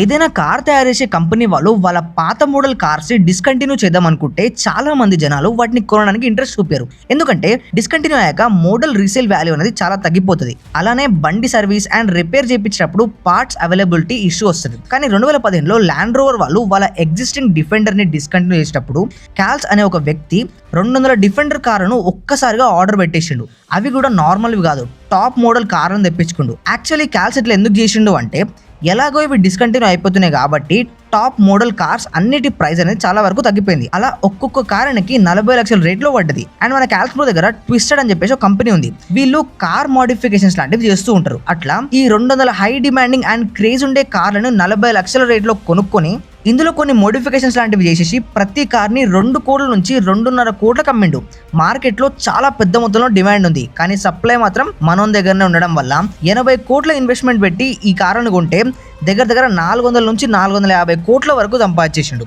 ఏదైనా కార్ తయారు చేసే కంపెనీ వాళ్ళు వాళ్ళ పాత మోడల్ కార్స్ డిస్కంటిన్యూ చేద్దాం అనుకుంటే చాలా మంది జనాలు వాటిని కొనడానికి ఇంట్రెస్ట్ చూపారు. ఎందుకంటే డిస్కంటిన్యూ అయ్యాక మోడల్ రీసేల్ వాల్యూ అనేది చాలా తగ్గిపోతుంది. అలానే బండి సర్వీస్ అండ్ రిపేర్ చేయించినప్పుడు పార్ట్స్ అవైలబిలిటీ ఇష్యూ వస్తుంది. కానీ రెండు వేల పదిహేనులో ల్యాండ్ రోవర్ వాళ్ళు వాళ్ళ ఎగ్జిస్టింగ్ డిఫెండర్ని డిస్కంటిన్యూ చేసేటప్పుడు క్యాల్స్ అనే ఒక వ్యక్తి రెండు వందల డిఫెండర్ కారును ఒక్కసారిగా ఆర్డర్ పెట్టేసిండు. అవి కూడా నార్మల్వి కాదు టాప్ మోడల్ కార్లను తెప్పించుకుండు. యాక్చువల్లీ క్యాల్స్ ఇట్లా ఎందుకు చేసిండు అంటే ఎలాగో ఇవి డిస్కంటిన్యూ అయిపోతున్నాయి కాబట్టి టాప్ మోడల్ కార్స్ అన్నిటి ప్రైస్ అనేది చాలా వరకు తగ్గిపోయింది. అలా ఒక్కొక్క కారునికి నలభై లక్షల రేట్లో పడ్డది. అండ్ మన క్యాల్స్ప్రో దగ్గర ట్విస్టెడ్ అని చెప్పేసి ఒక కంపెనీ ఉంది. వీళ్ళు కార్ మోడిఫికేషన్స్ లాంటివి చేస్తూ ఉంటారు. అట్లా ఈ రెండు వందల హై డిమాండింగ్ అండ్ క్రేజ్ ఉండే కార్లను నలభై లక్షల రేట్లో కొనుక్కొని ఇందులో కొన్ని మోడిఫికేషన్స్ లాంటివి చేసేసి ప్రతి కార్ని రెండు కోట్ల నుంచి రెండున్నర కోట్లకు అమ్మిండు. మార్కెట్లో చాలా పెద్ద మొత్తంలో డిమాండ్ ఉంది. కానీ సప్లై మాత్రం మనం దగ్గరనే ఉండడం వల్ల ఎనభై కోట్ల ఇన్వెస్ట్మెంట్ పెట్టి ఈ కారును కొంటే దగ్గర దగ్గర నాలుగు వందల నుంచి నాలుగు వందల యాభై కోట్ల వరకు సంపాదించేసిండు.